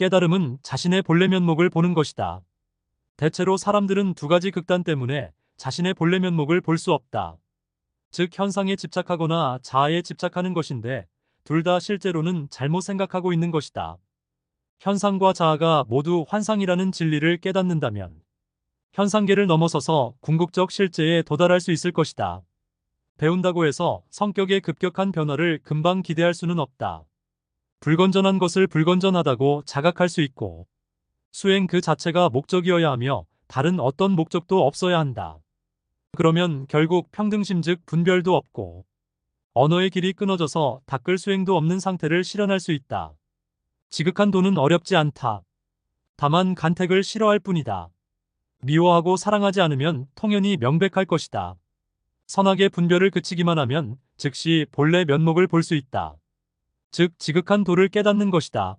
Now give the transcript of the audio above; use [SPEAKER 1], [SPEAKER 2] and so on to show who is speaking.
[SPEAKER 1] 깨달음은 자신의 본래 면목을 보는 것이다. 대체로 사람들은 두 가지 극단 때문에 자신의 본래 면목을 볼 수 없다. 즉 현상에 집착하거나 자아에 집착하는 것인데 둘 다 실제로는 잘못 생각하고 있는 것이다. 현상과 자아가 모두 환상이라는 진리를 깨닫는다면 현상계를 넘어서서 궁극적 실제에 도달할 수 있을 것이다. 배운다고 해서 성격의 급격한 변화를 금방 기대할 수는 없다. 불건전한 것을 불건전하다고 자각할 수 있고 수행 그 자체가 목적이어야 하며 다른 어떤 목적도 없어야 한다. 그러면 결국 평등심 즉 분별도 없고 언어의 길이 끊어져서 닦을 수행도 없는 상태를 실현할 수 있다. 지극한 도는 어렵지 않다. 다만 간택을 싫어할 뿐이다. 미워하고 사랑하지 않으면 통연히 명백할 것이다. 선악의 분별을 그치기만 하면 즉시 본래 면목을 볼 수 있다. 즉 지극한 도를 깨닫는 것이다.